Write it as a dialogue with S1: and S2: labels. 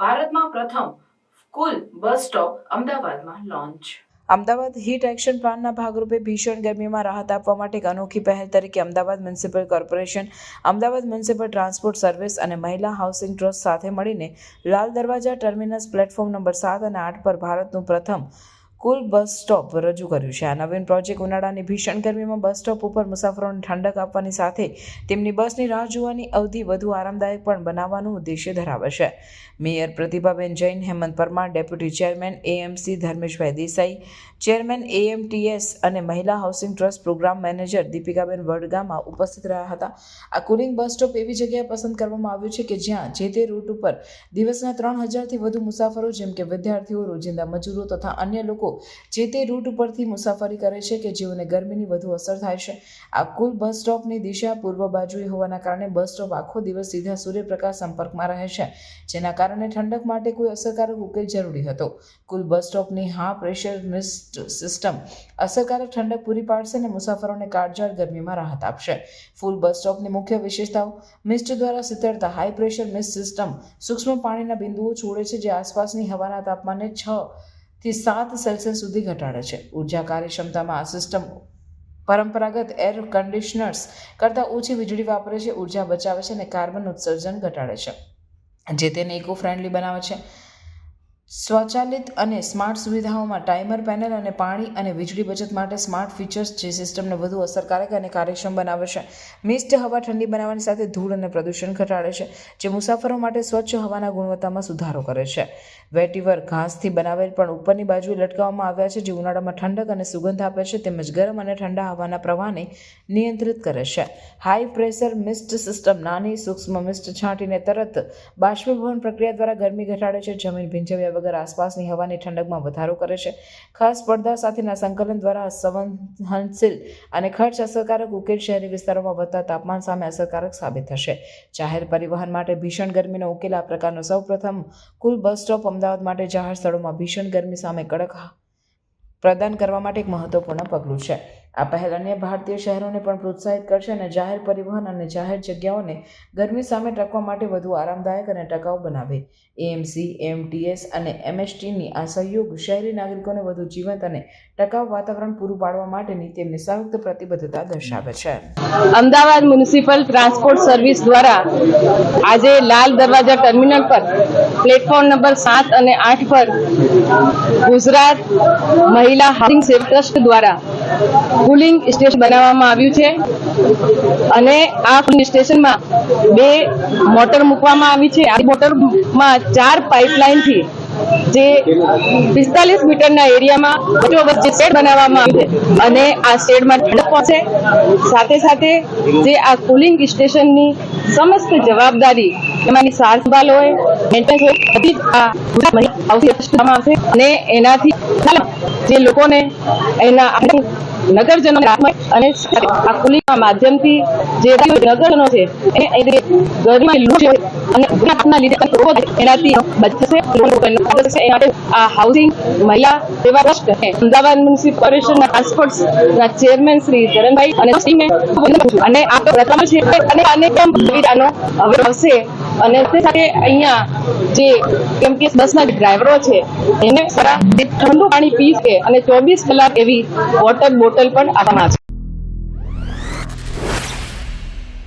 S1: ભારતમાં પ્રથમ cool bus stop અમદાવાદમાં લોન્ચ.
S2: અમદાવાદ હીટ એક્શન પ્લાનના ભાગરૂપે ભીષણ ગરમીમાં રાહત આપવા માટે એક અનોખી પહેલ તરીકે Ahmedabad municipal corporation, Ahmedabad municipal transport service અને મહિલા હાઉસિંગ ટ્રસ્ટ સાથે મળીને Lal Darwaja terminus platform number સાત અને આઠ પર ભારતનું પ્રથમ કુલ બસ સ્ટોપ રજૂ કર્યું છે. આ નવીન પ્રોજેક્ટ ઉનાળાની ભીષણ ગરમીમાં બસ સ્ટોપ ઉપર મુસાફરોને ઠંડક આપવાની સાથે તેમની બસની રાહ જોવાની અવધિ વધુ આરામદાયક પણ બનાવવાનું ઉદ્દેશ્ય ધરાવે છે. Mayor Pratibhaben Jain, Hemant Parmar, deputy chairman AMC Dharmeshbhai Desai, chairman AMTS અને Mahila housing trust programme manager Dipikaben Vadgama ઉપસ્થિત રહ્યા હતા. આ કુલિંગ બસ સ્ટોપ એવી જગ્યાએ પસંદ કરવામાં આવ્યું છે કે જ્યાં જે તે રૂટ ઉપર દિવસના ત્રણ હજારથી વધુ મુસાફરો, જેમ કે વિદ્યાર્થીઓ, રોજિંદા મજૂરો તથા અન્ય લોકો જે તે રૂટ ઉપરથી મુસાફરી કરે છે કે જેઓને ગરમીની વધુ અસર થાય છે. આ કુલ બસ સ્ટોપની દિશા પૂર્વ બાજુએ હોવાના કારણે બસ સ્ટોપ આખો દિવસ સીધા સૂર્યપ્રકાશ સંપર્કમાં રહે છે, જેના કારણે ઠંડક માટે કોઈ અસરકારક ઉકેલ જરૂરી હતો. કુલ બસ સ્ટોપની હા પ્રેશર મિસ્ટ સિસ્ટમ અસરકારક ઠંડક પૂરી પાડશે અને મુસાફરોને કાળઝાળ ગરમીમાં રાહત આપશે. ફૂલ બસ સ્ટોપની મુખ્ય વિશેષતાઓ, મિસ્ટ દ્વારા શીતળતા હાઈ પ્રેશર મિસ્ટ સિસ્ટમ, સૂક્ષ્મ પાણીના બિંદુઓ છોડે છે જે આસપાસની હવાના તાપમાનને છ થી સાત સેલ્સિયસ સુધી ઘટાડે છે. ઊર્જા કાર્યક્ષમતામાં આ સિસ્ટમ પરંપરાગત એર કન્ડિશનર્સ કરતાં ઓછી વીજળી વાપરે છે, ઊર્જા બચાવે છે અને કાર્બન ઉત્સર્જન ઘટાડે છે. જે તેને ઇકો ફ્રેન્ડલી બનાવે છે. સ્વચાલિત અને સ્માર્ટ સુવિધાઓમાં ટાઈમર પેનલ અને પાણી અને વીજળી બચત માટે સ્માર્ટ ફીચર્સ જે સિસ્ટમને વધુ અસરકારક અને કાર્યક્ષમ બનાવે છે. મિસ્ટ હવા ઠંડી બનાવવાની સાથે ધૂળ અને પ્રદૂષણ ઘટાડે છે, જે મુસાફરો માટે સ્વચ્છ હવાના ગુણવત્તામાં સુધારો કરે છે. વેટીવર ઘાસથી બનાવેલ પણ ઉપરની બાજુએ લટકાવવામાં આવ્યા છે, જે ઉનાળામાં ઠંડક અને સુગંધ આપે છે, તેમજ ગરમ અને ઠંડા હવાના પ્રવાહને નિયંત્રિત કરે છે. હાઈ પ્રેશર મિસ્ટ સિસ્ટમ નાની, સૂક્ષ્મ મિસ્ટ છાંટીને તરત બાષ્પીભવન પ્રક્રિયા દ્વારા ગરમી ઘટાડે છે. જમીન ભીંજવ્યા વગર આસપાસની હવાની ઠંડકમાં વધારો કરે છે. ખાસ પડદા સાથેના સંકલન દ્વારા સંવહનશીલ અને ખર્ચ અસરકારક ઉકેલ શહેરી વિસ્તારોમાં વધતા તાપમાન સામે અસરકારક સાબિત થશે. જાહેર પરિવહન માટે ભીષણ ગરમીનો ઉકેલ આ પ્રકારનો સૌપ્રથમ કુલ બસ સ્ટોપ અમદાવાદ માટે જાહેર સ્થળોમાં ભીષણ ગરમી સામે કડક પ્રદાન કરવા માટે એક મહત્વપૂર્ણ પગલું છે. આ પહેલ અન્ય ભારતીય શહેરોને પણ પ્રોત્સાહિત કરશે અને જાહેર પરિવહન અને જાહેર જગ્યાઓને ગરમી સામે ટકવા માટે વધુ આરામદાયક અને ટકાઉ બનાવે. એએમસી એમટીએસ અને એમએસટીની આ સહયોગ શહેરી નાગરિકોને વધુ જીવંત અને ટકાઉ વાતાવરણ પૂરું પાડવા માટેની તેમની સંયુક્ત પ્રતિબદ્ધતા દર્શાવે છે.
S3: અમદાવાદ મ્યુનિસિપલ ટ્રાન્સપોર્ટ સર્વિસ દ્વારા આજે લાલ દરવાજા ટર્મિનલ પર પ્લેટફોર્મ નંબર સાત અને આઠ પર ગુજરાત મહિલા હાઉસિંગ સેવા ટ્રસ્ટ દ્વારા કુલિંગ સ્ટેશન બનાવવામાં આવ્યું છે. અને આ કુલિંગ સ્ટેશનમાં બે મોટર મૂકવામાં આવી છે. આ મોટરમાં ચાર પાઇપલાઇનથી જે પિસ્તાલીસ મીટરના એરિયામાં વચ્ચો શેડ બનાવવામાં આવ્યું છે. અને આ શેડમાં ઠંડક પહોંચે. સાથે સાથે જે આ કુલિંગ સ્ટેશનની સમસ્ત જવાબદારી એમાંની સાર સંભાળ હોય મહિલા સેવા અમદાવાદ મ્યુનિસિપલ કોર્પોરેશનના ટ્રાન્સપોર્ટના ચેરમેન શ્રી ધરમભાઈ અને આ પ્રથમ છે અને અનેક સુવિધાનો હવે આવશે અને તે સાથે અહીંયા જે કેમ કે બસના ડ્રાઈવરો છે, એને ઠંડુ પાણી પી શકે અને ચોવીસ કલાક એવી વોટર બોટલ પણ આપવામાં છે.